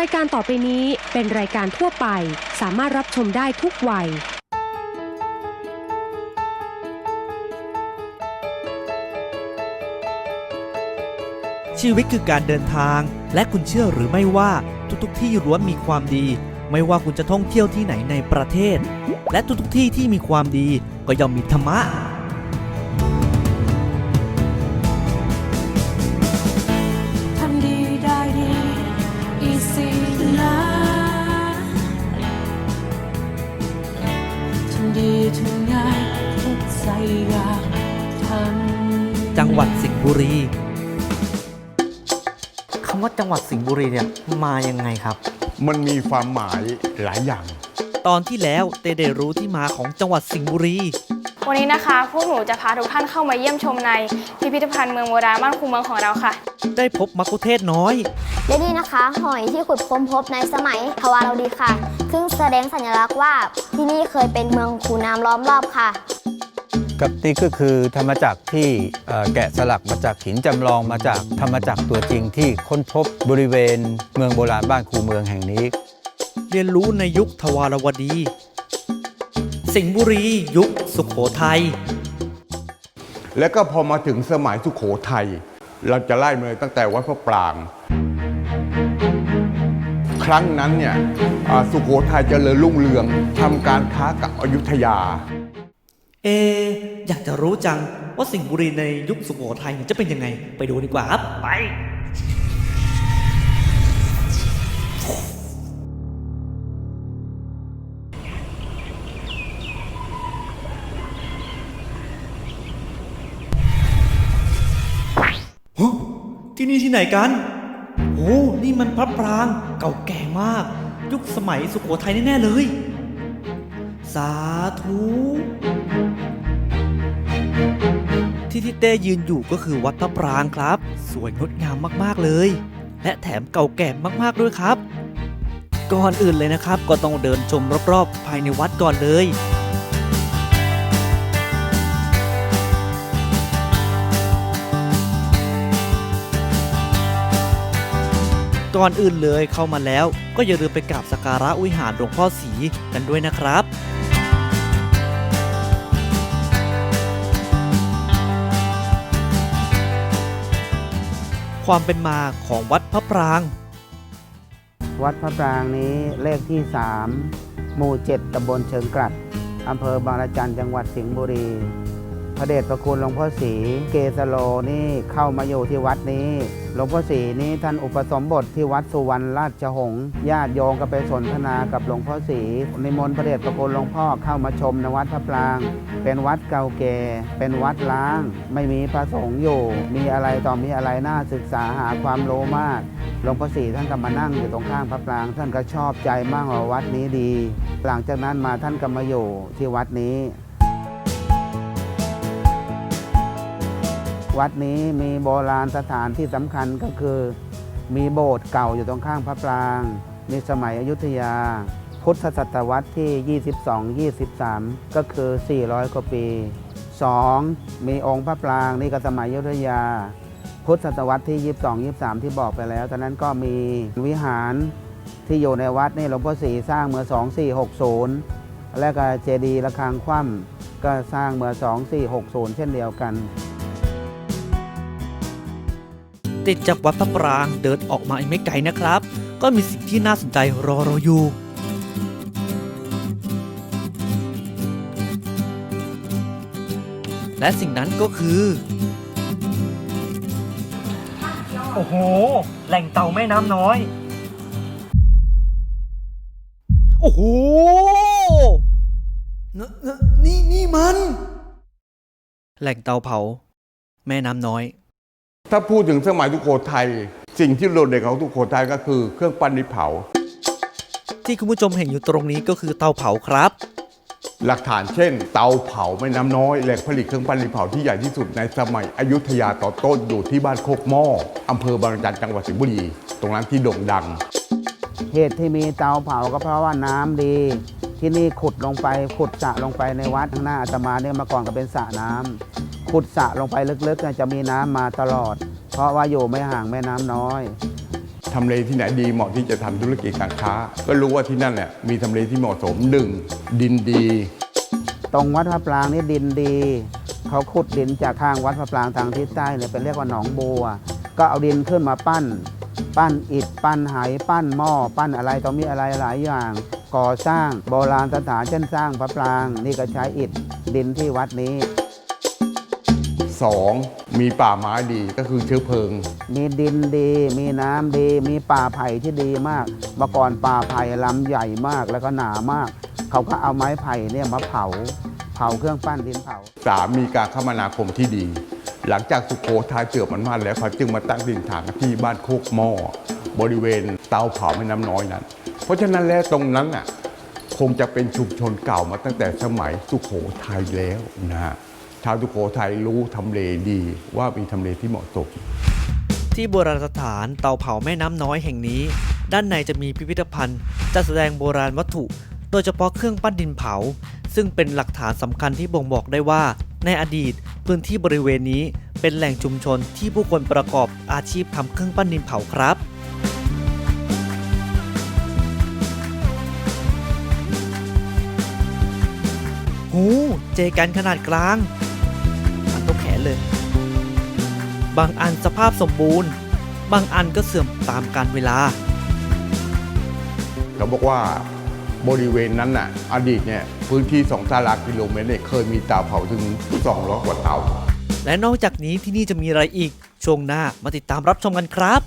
รายการต่อไปนี้เป็นรายการทั่วไป สามารถรับชมได้ทุกวัย ชีวิตคือการเดินทาง และคุณเชื่อหรือไม่ว่าทุกๆ ที่ล้วนมีความดี ไม่ว่าคุณจะท่องเที่ยวที่ไหนในประเทศ และทุกๆที่ที่มีความดีก็ย่อมมีธรรมะ จังหวัดสิงห์บุรีคำว่าจังหวัดสิงห์บุรีเนี่ยมายังไงครับ มันมีความหมายหลายอย่าง ตอนที่แล้วเตได้รู้ที่มาของจังหวัดสิงห์บุรี วันนี้นะคะ พวกหนูจะพาทุกท่านเข้ามาเยี่ยมชมในพิพิธภัณฑ์เมืองโบราณบ้านคูเมืองของเราค่ะ ได้พบมักคุเทศน้อย และนี่นะคะหอยที่ขุดค้นพบในสมัยทวารวดีค่ะ ซึ่งแสดงสัญลักษณ์ว่าที่นี่เคยเป็นเมืองคูน้ำล้อมรอบค่ะ ครับนี่ก็คือธรรมจักรที่เอ่อแกะสลักมาจากหินจำลองมาจากธรรมจักรตัวจริงที่ค้นพบบริเวณเมืองโบราณบ้านคูเมืองแห่งนี้ เรียนรู้ในยุคทวารวดี สิงห์บุรียุคสุขโขทัยแล้วก็พอมาถึงสมัยสุขโขทัยเราจะไล่มาเลยตั้งแต่วัดพระปราง ครั้งนั้นเนี่ยอ่าสุขโขทัยเจริญรุ่งเรืองทำการค้ากับอยุธยา เอ อยากจะรู้จังว่าสิงห์บุรีในยุคสุโขทัยเนี่ยจะเป็นยังไง ไปดูดีกว่าครับ ไป ฮะ ที่นี่ที่ไหนกัน โอ้ นี่มันพระปรางเก่าแก่มาก ยุคสมัยสุโขทัยแน่ๆเลย สาธุ ที่ที่เต้ยืนอยู่ก็คือวัดพระปรางครับ สวยงดงามมากๆเลย และแถมเก่าแก่มากๆด้วยครับ ก่อนอื่นเลยนะครับ ก็ต้องเดินชมรอบๆ ภายในวัดก่อนเลยก่อนอื่นเลยเข้ามาแล้วก็อย่าลืมไปกราบสักการะวิหารหลวงพ่อศรีกันด้วยนะครับ ความเป็นมาของวัดพระปราง วัดพระปรางนี้เลขที่ 3 หมู่ 7ตำบลเชิงกลัดอำเภอบางระจันจังหวัดสิงห์บุรี พระเดชพระคุณหลวงพ่อศรีเกสโลนี่เข้ามาอยู่ที่วัดนี้ หลวงพ่อศรีนี่ท่านอุปสมบทที่วัดสุวรรณราชหงส์ญาติโยมก็ไปสนทนากับหลวงพ่อศรีนิมนต์พระเดชพระคุณหลวงพ่อเข้ามาชมในวัดพระปราง เป็นวัดเก่าแก่ เป็นวัดล้าง ไม่มีพระสงฆ์อยู่ มีอะไรต่อมีอะไรน่าศึกษาหาความรู้มากหลวงพ่อศรีท่านก็มานั่งอยู่ตรงข้างพระปราง ท่านก็ชอบใจมากว่าวัดนี้ดี หลังจากนั้นมาท่านก็มาอยู่ที่วัดนี้ วัดนี้มีโบราณสถานที่สำคัญก็คือ มีโบสถ์เก่าอยู่ตรงข้างพระปราง ในสมัยอยุธยา พุทธศตวรรษที่ 22 23 ก็คือ 400 กว่าปี 2. มีองค์พระปรางนี่ก็สมัยอยุธยา พุทธศตวรรษที่ 22 23 ที่บอกไปแล้วตอนนั้นก็มีวิหารที่อยู่ในวัดนี่หลวงพ่อศรีสร้างเมื่อ 2460 และก็เจดีย์ระฆังคว่ำก็สร้างเมื่อ 2460 เช่นเดียวกัน ติดจากวัดพระปรางเดินออกมาอีกไม่ไกลนะครับ ก็มีสิ่งที่น่าสนใจรอเราอยู่และสิ่งนั้นก็คือ โอ้โห แหล่งเต่าแม่น้ำน้อย โอ้โหนนนี่นี่มัน แหล่งเตาเผา แม่น้ำน้อย ถ้าพูดถึงสมัยสุโขทัยสิ่งที่โดดเด่นของสุโขทัยก็คือเครื่องปั้นดินเผา ที่คุณผู้ชมเห็นอยู่ตรงนี้ก็คือเตาเผาครับ หลักฐานเช่น เตาเผาแม่น้ำน้อยแหล่งผลิตเครื่องปั้นดินเผาที่ใหญ่ที่สุดในสมัยอยุธยาต่อต้นอยู่ที่บ้านโคกหม้ออำเภอบางระจันจังหวัดสิงห์บุรีตรงนั้นที่โด่งดัง เหตุที่มีเตาเผาก็เพราะว่าน้ำดี ที่นี่ขุดลงไปขุดสระลงไปในวัดข้างหน้าอาตมาเนี่ยเมาก่อนก็เป็นสระน้ำ ขุดสระลงไปลึกๆเนี่ยจะมีน้ำมาตลอด เพราะว่าอยู่ไม่ห่างแม่น้ำน้อย ทำเลที่ไหนดีเหมาะที่จะทำธุรกิจการค้า ก็รู้ว่าที่นั่นเนี่ยมีทำเลที่เหมาะสมหนึ่งดินดี ตรงวัดพระปรางนี่ดินดี เขาขุดดินจากทางวัดพระปรางทางทิศใต้เนี่ยเป็นเรียกว่าหนองบัว ก็เอาดินขึ้นมาปั้น ปั้นอิฐปั้นไหปั้นหม้อปั้นอะไรต้องมีอะไรหลายอย่าง ก่อสร้างโบราณสถานเช่นสร้างพระปราง นี่ก็ใช้อิฐดินที่วัดนี้ 2. มีป่าไม้ดีก็คือเชื้อเพลิง มีดินดี มีน้ำดี มีป่าไผ่ที่ดีมากเมื่อก่อนป่าไผ่ลำใหญ่มากแล้วก็หนามาก เขาก็เอาไม้ไผ่เนี่ยมาเผา เผาเครื่องปั้นดินเผา 3. มีการคมนาคมที่ดี หลังจากสุโขทัยเสื่อมอำนาจแล้วเขาจึงมาตั้งดินฐานที่บ้านโคกหม้อ บริเวณเตาเผาแม่น้ำน้อยนั้น เพราะฉะนั้นแล้วตรงนั้นน่ะคงจะเป็นชุมชนเก่ามาตั้งแต่สมัยสุโขทัยแล้วนะฮะ ชาวสุโขทัยรู้ทำเลดีว่ามีทำเลที่เหมาะสมที่โบราณสถานเตาเผาแม่น้ำน้อยแห่งนี้ ด้านในจะมีพิพิธภัณฑ์จัดแสดงโบราณวัตถุ โดยเฉพาะเครื่องปั้นดินเผา ซึ่งเป็นหลักฐานสำคัญที่บ่งบอกได้ว่า ในอดีตพื้นที่บริเวณนี้เป็นแหล่งชุมชนที่ผู้คนประกอบอาชีพทำเครื่องปั้นดินเผาครับหูเจกันขนาดกลาง เท่าแขนเลย บางอันสภาพสมบูรณ์ บางอันก็เสื่อมตามกาลเวลา เขาบอกว่าบริเวณนั้นน่ะ อดีตเนี่ยพื้นที่2ตารางกิโลเมตรเนี่ยเคยมีเตาเผาถึง200กว่าเตาและนอกจากนี้ที่นี่จะมีอะไรอีก ช่วงหน้ามาติดตามรับชมกันครับ